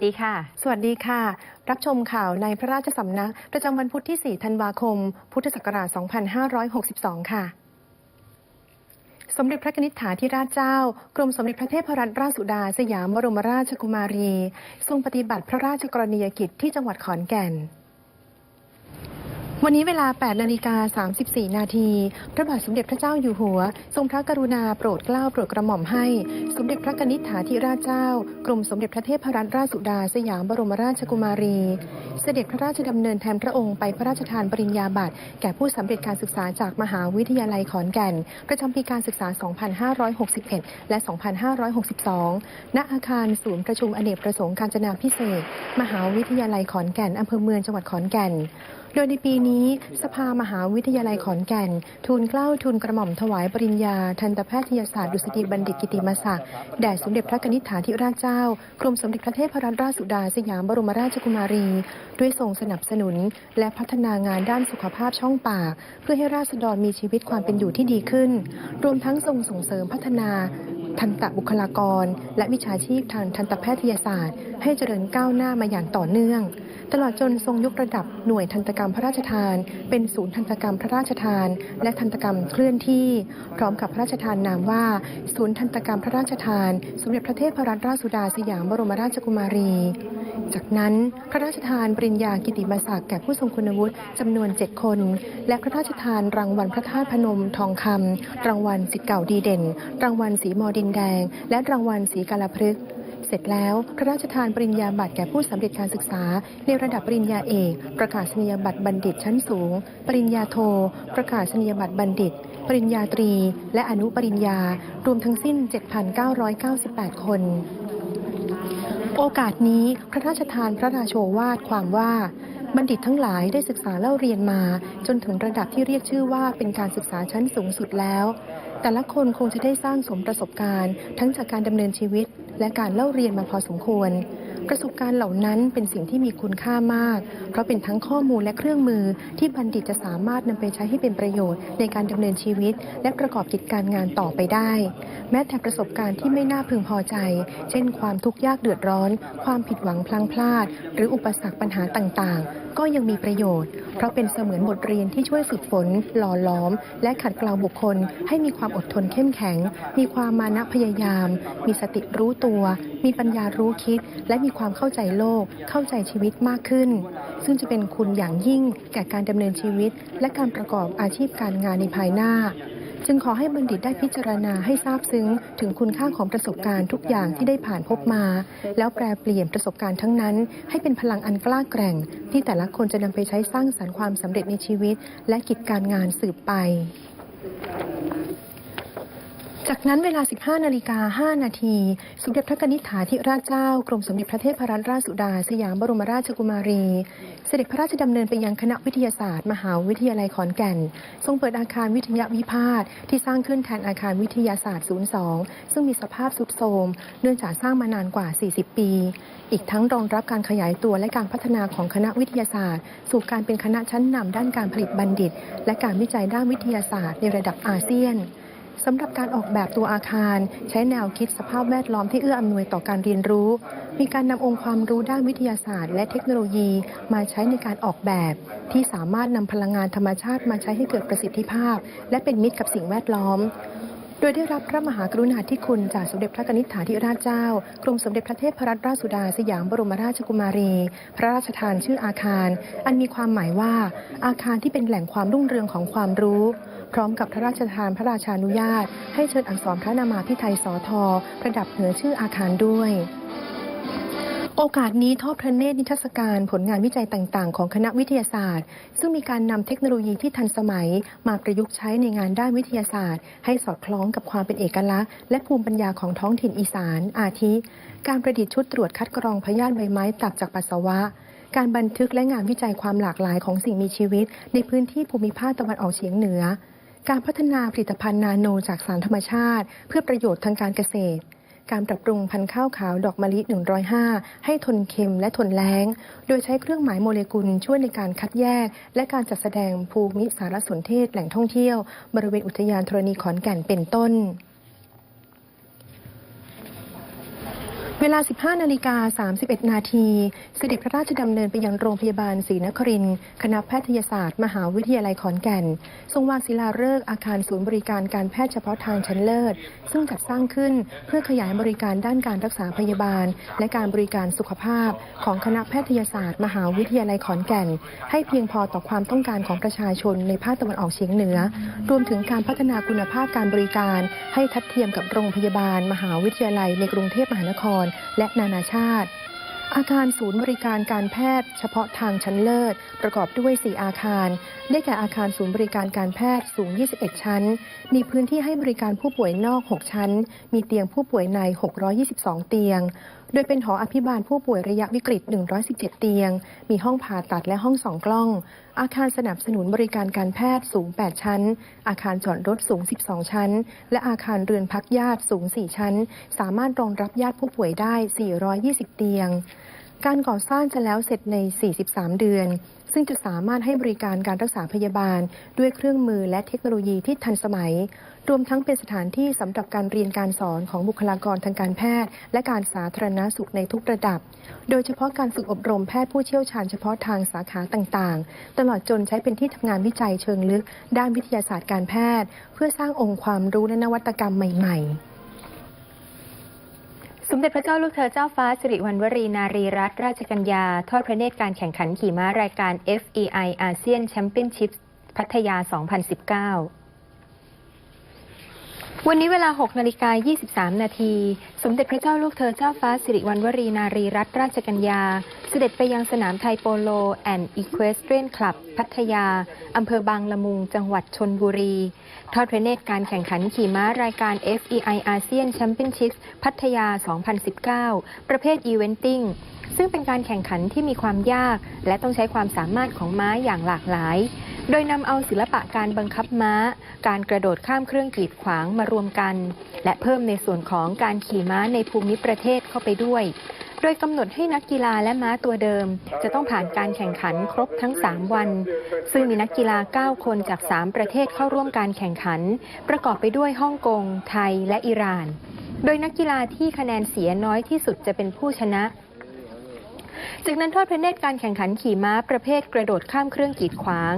วัสดีค่ะ สวัสดีค่ะ รับชมข่าวในพระราชสำนัก ประจำวันพุธที่ 4 ธันวาคม พุทธศักราช 2562 ค่ะ สมเด็จพระนิษฐาธิราชเจ้า กรมสมเด็จพระเทพรัตนราชสุดาสยามบรมราชกุมารี ทรงปฏิบัติพระราชกรณียกิจที่จังหวัดขอนแก่น วันนี้เวลา 8 นาฬิกา 34 นาที พระบาทสมเด็จพระเจ้าอยู่หัว ทรงพระกรุณาโปรดเกล้าโปรดกระหม่อมให้ สมเด็จพระกนิษฐาธิราชเจ้า กรมสมเด็จพระเทพรัตนราชสุดาสยามบรมราชกุมารี เสด็จพระราชดำเนินแทนพระองค์ไปพระราชทานปริญญาบัตรแก่ผู้สำเร็จการศึกษาจากมหาวิทยาลัยขอนแก่น ประจำปีการศึกษา 2561 และ 2562 ณ อาคารศูนย์ประชุมอเนกประสงค์การจนาพิเศษ มหาวิทยาลัยขอนแก่นอำเภอเมืองจังหวัดขอนแก่น โดยในปีนี้สภามหาวิทยาลัยขอนแก่น ทูลเกล้าทูลกระหม่อมถวายปริญญา ทันตแพทยศาสตร์ดุษฎีบัณฑิตกิติมศักดิ์แด่สมเด็จพระนิษฐาธิราชเจ้ากรมสมเด็จพระเทพรัตนราชสุดาสยามบรมราชกุมารี ด้วยทรงสนับสนุน และพัฒนางานด้านสุขภาพช่องปาก เพื่อให้ราษฎรมีชีวิตความเป็นอยู่ที่ดีขึ้น รวมทั้งทรงส่งเสริมพัฒนาทันตบุคลากร และวิชาชีพทางทันตแพทยศาสตร์ ให้เจริญก้าวหน้ามาอย่างต่อเนื่อง ตลอดจนทรงยกระดับหน่วยทันตกรรมพระราชทาน เป็นศูนย์ทันตกรรมพระราชทาน และทันตกรรมเคลื่อนที่ พร้อมกับพระราชทานนามว่า ศูนย์ทันตกรรมพระราชทาน สมเด็จพระเทพรัตนราชสุดาสยามบรมราชกุมารี จากนั้นพระราชทานปริญญากิติมศักดิ์แก่ผู้ทรงคุณวุฒิจำนวน 7 คน และพระราชทานรางวัลพระธาตุพนมทองคำรางวัลสิทธิ์เก่าดีเด่น รางวัลสีมอดินแดง และรางวัลสีกาลพฤกษ์ เสร็จแล้ว พระราชทานปริญญาบัตรแก่ผู้สำเร็จการศึกษา ในระดับปริญญาเอก ประกาศนียบัตรบัณฑิตชั้นสูง ปริญญาโท ประกาศนียบัตรบัณฑิต ปริญญาตรี และอนุปริญญา รวมทั้งสิ้น 7,998 คนโอกาสนี้พระราชทานพระราโชวาทความว่า บัณฑิตทั้งหลายได้ศึกษาเล่าเรียนมา จนถึงระดับที่เรียกชื่อว่าเป็นการศึกษาชั้นสูงสุดแล้ว แต่ละคนคงจะได้สร้างสมประสบการณ์ ทั้งจากการดำเนินชีวิต และการเล่าเรียนมาพอสมควร ประสบการณ์เหล่านั้นเป็นสิ่งที่มีคุณค่ามาก เพราะเป็นทั้งข้อมูลและเครื่องมือที่บัณฑิตจะสามารถนำไปใช้ให้เป็นประโยชน์ในการดำเนินชีวิต และประกอบกิจการงานต่อไปได้ แม้แต่ประสบการณ์ที่ไม่น่าพึงพอใจ เช่น ความทุกข์ยากเดือดร้อน ความผิดหวังพลังพลาด หรืออุปสรรคปัญหาต่างๆก็ยังมีประโยชน์ เพราะเป็นเสมือนบทเรียนที่ช่วยฝึกฝน หล่อหลอม และขัดเกลาบุคคล ให้มีความอดทนเข้มแข็ง มีความมานะพยายาม มีสติรู้ตัว มีปัญญารู้คิด และมีความเข้าใจโลก เข้าใจชีวิตมากขึ้น ซึ่งจะเป็นคุณอย่างยิ่งแก่การดำเนินชีวิต และการประกอบอาชีพการงานในภายหน้า จึงขอให้บัณฑิตได้พิจารณาให้ทราบซึ้ง ถึงคุณค่าของประสบการณ์ทุกอย่างที่ได้ผ่านพบมา แล้วแปลเปลี่ยนประสบการณ์ทั้งนั้น ให้เป็นพลังอันกล้าแกร่ง ที่แต่ละคนจะนำไปใช้สร้างสรรค์ความสำเร็จในชีวิต และกิจการงานสืบไป จากนั้นเวลา 15 นาฬิกา 5 นาที สมเด็จพระนิษฐาธิราชเจ้ากรมสมเด็จพระเทพรัตนราชสุดา สยามบรมราชกุมารี เสด็จพระราชดำเนินไปยังคณะวิทยาศาสตร์ มหาวิทยาลัยขอนแก่น ทรงเปิดอาคารวิทยาวิพาทที่สร้างขึ้นแทนอาคารวิทยาศาสตร์ 02 ซึ่งมีสภาพสุดโทรมเนื่องจากสร้างมานานกว่า 40 ปี อีกทั้งรองรับการขยายตัวและการพัฒนาของคณะวิทยาศาสตร์ สู่การเป็นคณะชั้นนำด้านการผลิตบัณฑิต และการวิจัยด้านวิทยาศาสตร์ในระดับอาเซียน สำหรับการออกแบบตัวอาคาร ใช้แนวคิดสภาพแวดล้อมที่เอื้ออำนวยต่อการเรียนรู้ มีการนำองค์ความรู้ด้านวิทยาศาสตร์ และเทคโนโลยีมาใช้ในการออกแบบ ที่สามารถนำพลังงานธรรมชาติมาใช้ให้เกิดประสิทธิภาพ และเป็นมิตรกับสิ่งแวดล้อมโดยได้รับพระมหากรุณาธิคุณจากสมเด็จพระนิษฐาธิราชเจ้า กรมสมเด็จพระเทพรัตนราชสุดาสยามบรมราชกุมารี พระราชทานชื่ออาคาร อันมีความหมายว่าอาคารที่เป็นแหล่งความรุ่งเรืองของความรู้ พร้อมกับพระราชทานพระราชานุญาต ให้เชิญอักษรพระนามาพิไทยสอทอประดับเหนือชื่ออาคารด้วยโอกาสนี้ทอดพระเนตรนิทรรศการผลงานวิจัยต่างๆ ของคณะวิทยาศาสตร์ ซึ่งมีการนำเทคโนโลยีที่ทันสมัย มาประยุกต์ใช้ในงานด้านวิทยาศาสตร์ ให้สอดคล้องกับความเป็นเอกลักษณ์และภูมิปัญญาของท้องถิ่นอีสาน อาทิ การประดิษฐ์ชุดตรวจคัดกรองพยาธิใบไม้ตับจากปัสสาวะ การบันทึกและงานวิจัยความหลากหลายของสิ่งมีชีวิต ในพื้นที่ภูมิภาคตะวันออกเฉียงเหนือ การพัฒนาผลิตภัณฑ์นาโนจากสารธรรมชาติ เพื่อประโยชน์ทางการเกษตร การปรับปรุงพันธุ์ข้าวขาวดอกมะลิ 105 ให้ทนเค็มและทนแล้ง โดยใช้เครื่องหมายโมเลกุลช่วยในการคัดแยก และการจัดแสดงภูมิสารสนเทศแหล่งท่องเที่ยว บริเวณอุทยานธรณีขอนแก่นเป็นต้น เวลา 15 นาฬิกา 31 นาที เสด็จพระราชดำเนินไปยังโรงพยาบาลศรีนครินทร์คณะแพทยศาสตร์ มหาวิทยาลัยขอนแก่น ทรงวางศิลาฤกษ์อาคารศูนย์บริการการแพทย์เฉพาะทางชั้นเลิศ ซึ่งจัดสร้างขึ้นเพื่อขยายบริการด้านการรักษาพยาบาล และการบริการสุขภาพ ของคณะแพทยศาสตร์ มหาวิทยาลัยขอนแก่น ให้เพียงพอต่อความต้องการของประชาชนในภาคตะวันออกเฉียงเหนือ รวมถึงการพัฒนาคุณภาพการบริการ ให้ทัดเทียมกับโรงพยาบาล มหาวิทยาลัยในกรุงเทพมหานครและนานาชาติ อาคารศูนย์บริการการแพทย์ เฉพาะทางชั้นเลิศ ประกอบด้วย 4 อาคาร ได้แก่อาคารศูนย์บริการการแพทย์สูง 21 ชั้น มีพื้นที่ให้บริการผู้ป่วยนอก 6 ชั้น มีเตียงผู้ป่วยใน 622 เตียง โดยเป็นหออภิบาลผู้ป่วยระยะวิกฤต 117 เตียง มีห้องผ่าตัดและห้องสองกล้อง อาคารสนับสนุนบริการการแพทย์สูง 8 ชั้น อาคารจอดรถสูง 12 ชั้น และอาคารเรือนพักญาติสูง 4 ชั้น สามารถรองรับญาติผู้ป่วยได้ 420 เตียง การก่อสร้างจะแล้วเสร็จใน 43 เดือน ซึ่งจะสามารถให้บริการการรักษาพยาบาล ด้วยเครื่องมือและเทคโนโลยีที่ทันสมัย รวมทั้งเป็นสถานที่สำหรับการเรียนการสอนของบุคลากรทางการแพทย์ และการสาธารณสุขในทุกระดับ โดยเฉพาะการฝึกอบรมแพทย์ผู้เชี่ยวชาญเฉพาะทางสาขาต่างๆ ตลอดจนใช้เป็นที่ทำงานวิจัยเชิงลึก ด้านวิทยาศาสตร์การแพทย์ เพื่อสร้างองค์ความรู้และนวัตกรรมใหม่ ๆ สมเด็จพระเจ้าลูกเธอเจ้าฟ้าสิริวัณวรีนารีรัตนราชกัญญา ทอดพระเนตรการแข่งขันขี่ม้ารายการ FEI อาเซียนแชมเปี้ยนชิพพัทยา 2019 วันนี้เวลา 6 นาฬิกา 23 นาที สมเด็จพระเจ้าลูกเธอเจ้าฟ้าสิริวัณวรีนารีรัตนราชกัญญา เสด็จไปยังสนามไทยโปโลแอนด์อีควสเตรียนคลับ พัทยา อำเภอบางละมุง จังหวัดชนบุรี ทอดพระเนตรการแข่งขันขี่ม้ารายการ FEI อาเซียนแชมเปี้ยนชิพพัทยา 2019 ประเภทอีเวนติ้งซึ่งเป็นการแข่งขันที่มีความยาก และต้องใช้ความสามารถของม้าอย่างหลากหลาย โดยนำเอาศิลปะการบังคับม้า การกระโดดข้ามเครื่องกีดขวางมารวมกัน และเพิ่มในส่วนของการขี่ม้าในภูมิประเทศเข้าไปด้วย โดยกำหนดให้นักกีฬาและม้าตัวเดิม จะต้องผ่านการแข่งขันครบทั้ง 3 วัน ซึ่งมีนักกีฬา 9 คนจาก 3 ประเทศเข้าร่วมการแข่งขัน ประกอบไปด้วยฮ่องกง ไทย และอิหร่าน โดยนักกีฬาที่คะแนนเสียน้อยที่สุดจะเป็นผู้ชนะ จากนั้นทอดพระเนตรการแข่งขันขี่ม้าประเภทกระโดดข้ามเครื่องกีดขวาง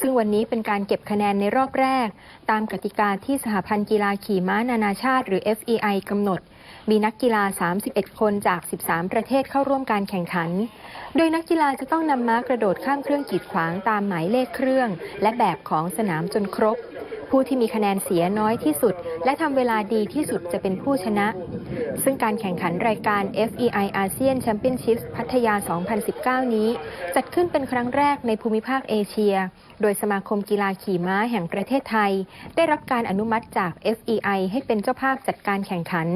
ซึ่งวันนี้เป็นการเก็บคะแนนในรอบแรก ตามกติกาที่สหพันธ์กีฬาขี่ม้านานาชาติ หรือ FEI กำหนด มีนักกีฬา 31 คนจาก 13 ประเทศเข้าร่วมการแข่งขัน โดยนักกีฬาจะต้องนำม้ากระโดดข้ามเครื่องกีดขวางตามหมายเลขเครื่อง และแบบของสนามจนครบ ผู้ที่มีคะแนนเสียน้อยที่สุด และทำเวลาดีที่สุดจะเป็นผู้ชนะ ซึ่งการแข่งขันรายการ FEI อาเซียนแชมเปี้ยนชิพพัทยา 2019 นี้ จัดขึ้นเป็นครั้งแรกในภูมิภาคเอเชียโดยสมาคมกีฬาขี่ม้าแห่งประเทศไทย ได้รับการอนุมัติจาก FEI ให้เป็นเจ้าภาพจัดการแข่งขัน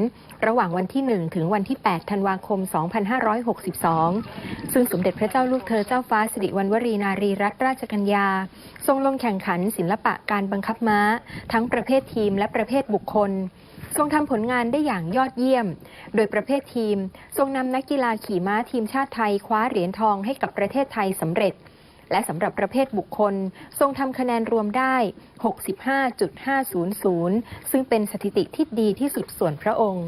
ระหว่างวันที่ 1 ถึงวันที่ 8 ธันวาคม 2562 ซึ่งสมเด็จพระเจ้าลูกเธอเจ้าฟ้าสิริวัณวรีนารีรัตนราชกัญญา ทรงลงแข่งขันศิลปะการบังคับม้า ทั้งประเภททีมและประเภทบุคคลทรงทำผลงานได้อย่างยอดเยี่ยม โดยประเภททีม ทรงนำนักกีฬาขี่ม้าทีมชาติไทยคว้าเหรียญทองให้กับประเทศไทยสำเร็จ และสำหรับประเภทบุคคล ทรงทำคะแนนรวมได้ 65.500 ซึ่งเป็นสถิติที่ดีที่สุดส่วนพระองค์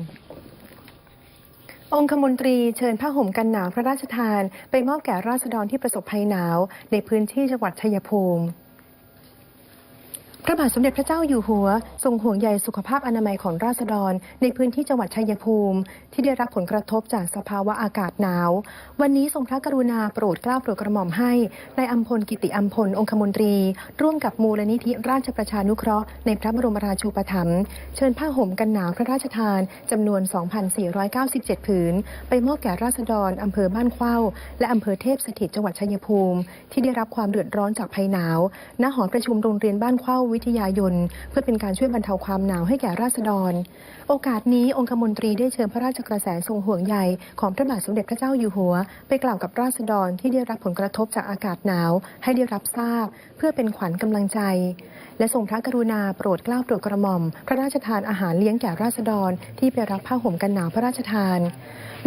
องคมนตรีเชิญผ้าห่มกันหนาวพระราชทาน ไปมอบแก่ราษฎรที่ประสบภัยหนาว ในพื้นที่จังหวัดชัยภูมิ ระบาทสมเด็จพระเจ้าอยู่หัว ทรงห่วงใยสุขภาพอนามัยของราษฎร ในพื้นที่จังหวัดชัยภูมิ ที่ได้รับผลกระทบจากสภาวะอากาศหนาว วันนี้ทรงพระกรุณาโปรดเกล้าโปรดกระหม่อมให้ในายอัมพลกิติอัมพลองคมนตรี ร่วมกับมูลนิธิราชประชานุเคราะห์ในพระบรมราชูปถัมภ์เชิญผ้าห่มกันหนาวพระราชทานจำนวน 2,497 ผืน ไปมอบแก่ราษฎรอำเภอบ้านเข้าและอำเภอเทพสถิตจังหวัดชัยภูมิ ที่ได้รับความเดือดร้อนจากภัยหนาวณหอประชุมโรงเรียนบ้านเข้าวิทยายน เพื่อเป็นการช่วยบรรเทาความหนาวให้แก่ราษฎร โอกาสนี้องคมนตรีได้เชิญพระราชกระแสทรงห่วงใยของพระบาทสมเด็จพระเจ้าอยู่หัว ไปกล่าวกับราษฎรที่ได้รับผลกระทบจากอากาศหนาว ให้ได้รับทราบ เพื่อเป็นขวัญกำลังใจ และทรงพระกรุณาโปรดเกล้าโปรดกระหม่อม พระราชทานอาหารเลี้ยงแก่ราษฎร ที่ไปรับผ้าห่มกันหนาวพระราชทาน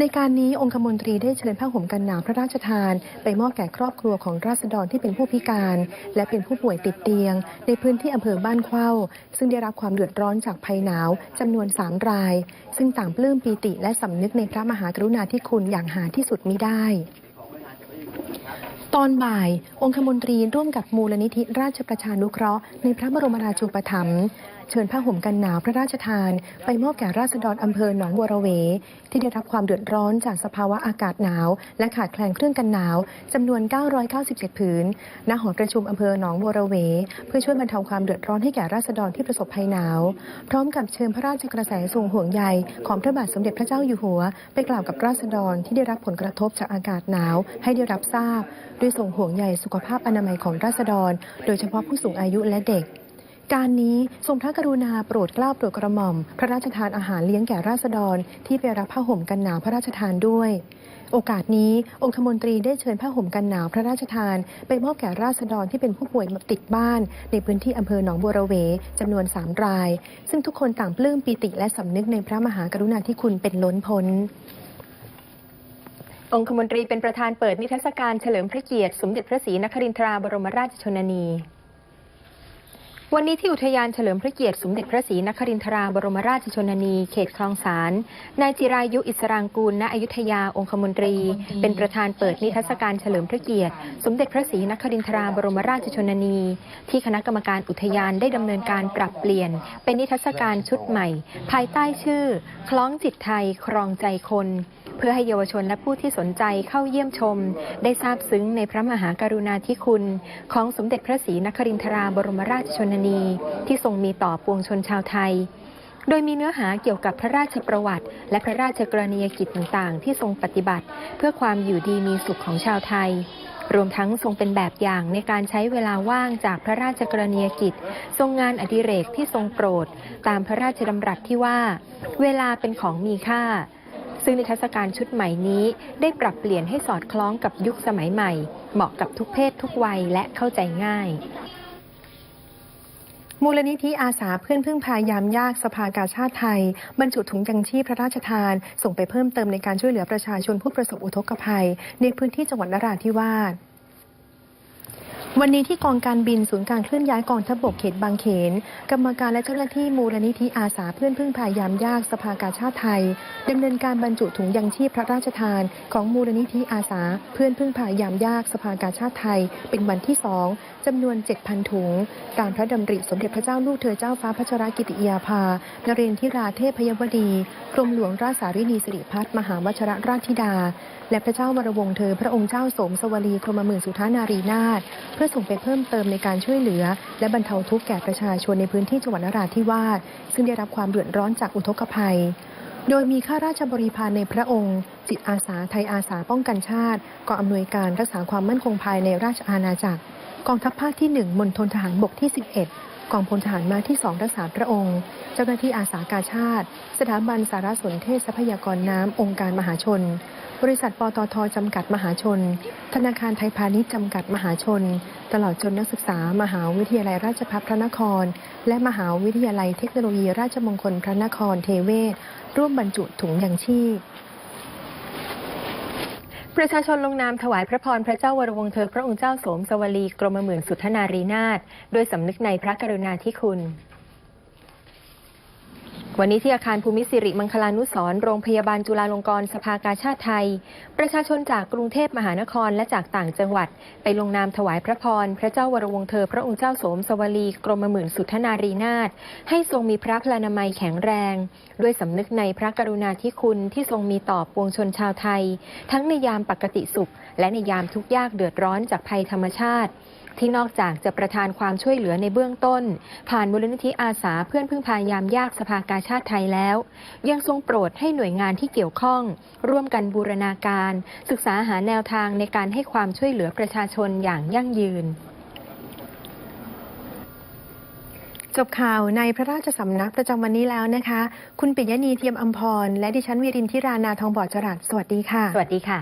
ในการนี้องคมนตรีได้เชิญผ้าห่มกันหนาวพระราชทาน ไปมอบแก่ครอบครัวของราษฎรที่เป็นผู้พิการ และเป็นผู้ป่วยติดเตียง ในพื้นที่อำเภอบ้านเข้า ซึ่งได้รับความเดือดร้อนจากภัยหนาวจำนวน3ราย ซึ่งต่างปลื้มปีติและสำนึกในพระมหากรุณาธิคุณอย่างหาที่สุดมิได้ตอนบ่าย องคมนตรีร่วมกับมูลนิธิราชประชานุเคราะห์ในพระบรมราชูปถัมภ์ เชิญผ้าห่มกันหนาวพระราชทาน ไปมอบแก่ราษฎรอำเภอหนองบัวระเว ที่ได้รับความเดือดร้อนจากสภาวะอากาศหนาว และขาดแคลนเครื่องกันหนาวจำนวน 997 ผืนณหอประชุมอำเภอหนองบัวระเว เพื่อช่วยบรรเทาความเดือดร้อนให้แก่ราษฎรที่ประสบภัยหนาว พร้อมกับเชิญพระราชกระแสทรงห่วงใยของพระบาทสมเด็จพระเจ้าอยู่หัว ไปกล่าวกับราษฎรที่ได้รับผลกระทบจากอากาศหนาวให้ได้รับทราบ ด้วยทรงห่วงใยสุขภาพอนามัยของราษฎร โดยเฉพาะผู้สูงอายุและเด็ก การนี้ทรงพระกรุณาโปรดเกล้าโปรดกระหม่อม พระราชทานอาหารเลี้ยงแก่ราษฎรที่ไปรับผ้าห่มกันหนาวพระราชทานด้วย โอกาสนี้องคมนตรีได้เชิญผ้าห่มกันหนาวพระราชทาน ไปมอบแก่ราษฎรที่เป็นผู้ป่วยติดบ้าน ในพื้นที่อำเภอหนองบัวระเวจำนวน3ราย ซึ่งทุกคนต่างปลื้มปีติและสำนึกในพระมหากรุณาธิคุณเป็นล้นพ้นองคมนตรีเป็นประธานเปิดนิทรรศการเฉลิมพระเกียรติ สมเด็จพระศรีนครินทราบรมราชชนนี วันนี้ที่อุทยานเฉลิมพระเกียรติสมเด็จพระศรีนครินทราบรมราชชนนี เขตคลองสารนายจิรายุอิสรางกูล ณอยุธยาองคมนตรี เป็นประธานเปิดนิทรรศการเฉลิมพระเกียรติ สมเด็จพระศรีนครินทราบรมราชชนนี ที่คณะกรรมการอุทยานได้ดำเนินการปรับเปลี่ยน เป็นนิทรรศการชุดใหม่ ภายใต้ชื่อ คล้องจิตไทยครองใจคน เพื่อให้เยาวชนและผู้ที่สนใจเข้าเยี่ยมชม ได้ทราบซึ้งในพระมหากรุณาธิคุณ ของสมเด็จพระศรีนครินทราบรมราชชนนี ที่ทรงมีต่อปวงชนชาวไทย โดยมีเนื้อหาเกี่ยวกับพระราชประวัติ และพระราชกรณียกิจต่างๆ ที่ทรงปฏิบัติ เพื่อความอยู่ดีมีสุขของชาวไทยรวมทั้งทรงเป็นแบบอย่างในการใช้เวลาว่างจากพระราชกรณียกิจ ทรงงานอดิเรกที่ทรงโปรด ตามพระราชดำรัสที่ว่า เวลาเป็นของมีค่า ซึ่งนิทรรศการชุดใหม่นี้ได้ปรับเปลี่ยนให้สอดคล้องกับยุคสมัยใหม่ เหมาะกับทุกเพศทุกวัยและเข้าใจง่าย มูลนิธิอาสาเพื่อนพึ่งพายามยากสภากาชาติไทย บรรจุถุงยังชีพพระราชทาน ส่งไปเพิ่มเติมในการช่วยเหลือประชาชนผู้ประสบอุทกภัย ในพื้นที่จังหวัดนราธิวาส วันนี้ที่กองการบินศูนย์การเคลื่อนย้ายกองทัพบกเขตบางเขน กรรมการและเจ้าหน้าที่มูลนิธิอาสาเพื่อนพึ่งพายามยากสภากาชาติไทยดำเนินการบรรจุถุงยังชีพพระราชทาน ของมูลนิธิอาสาเพื่อนพึ่งพายามยากสภากาชาติไทย เป็นวันที่สองจำนวน 7,000 ถุง ตามพระดำริสมเด็จพระเจ้าลูกเธอเจ้าฟ้าพัชรกิติยาภานเรนทิราเทพยวดีกรมหลวงราชสารินีสิริพัฒมหาวชรราชธิดา และพระเจ้าวรวงเธอพระองค์เจ้าสมสวลีกรมหมื่นสุธานารีนาถเพื่อื่อส่งไปเพิ่มเติมในการช่วยเหลือ และบรรเทาทุกข์แก่ประชาชนในพื้นที่จังหวัดนราธิวาสซึ่งได้รับความเดือดร้อนจากอุทกภัย โดยมีข้าราชบริพารในพระองค์ จิตอาสาไทยอาสาป้องกันชาติกองอำนวยการรักษาความมั่นคงภายในราชอาณาจักร กองทัพภาคที่ 1มณฑลทหารบกที่ 11 กองพลทหารมาที่2รักษาพระองค์ เจ้าหน้าที่อาสากาชาติ สถาบันสารสนเทศทรัพยากรน้ำองค์การมหาชน บริษัทปตทจำกัดมหาชน ธนาคารไทยพาณิชย์จำกัดมหาชน ตลอดจนนักศึกษา มหาวิทยาลัยราชภัฏพระนคร และมหาวิทยาลัยเทคโนโลยีราชมงคลพระนครเทเวศร่วมบรรจุถุงยังชีพ ประชาชนลงนามถวายพระพรพระเจ้าวรวงศ์เธอพระองค์เจ้าสมสวลีกรมหมื่นสุทนารีนาถด้วยสำนึกในพระกรุณาธิคุณ วันนี้ที่อาคารภูมิสิริมังคลานุสรณ์โรงพยาบาลจุฬาลงกรณ์สภากาชาติไทย ประชาชนจากกรุงเทพมหานครและจากต่างจังหวัด ไปลงนามถวายพระพร พระเจ้าวรวงเธอ พระองค์เจ้าสมสวลีกรมหมื่นสุทธนารีนาถให้ทรงมีพระพลานามัยแข็งแรง ด้วยสำนึกในพระกรุณาธิคุณที่ทรงมีต่อปวงชนชาวไทย ทั้งในยามปกติสุข และในยามทุกข์ยากเดือดร้อนจากภัยธรรมชาติ ที่นอกจากจะประทานความช่วยเหลือในเบื้องต้น ผ่านมูลนิธิอาสาเพื่อนพึ่งพายามยากสภากาชาติไทยแล้ว ยังทรงโปรดให้หน่วยงานที่เกี่ยวข้อง ร่วมกันบูรณาการ ศึกษาหาแนวทางในการให้ความช่วยเหลือประชาชนอย่างยั่งยืนจบข่าวในพระราชสำนักประจำวันนี้แล้วนะคะ คุณปิยะนีเทียมอัมพร และดิฉันวีรินทิรานาทองบอดจรัสสวัสดีค่ะ สวัสดีค่ะ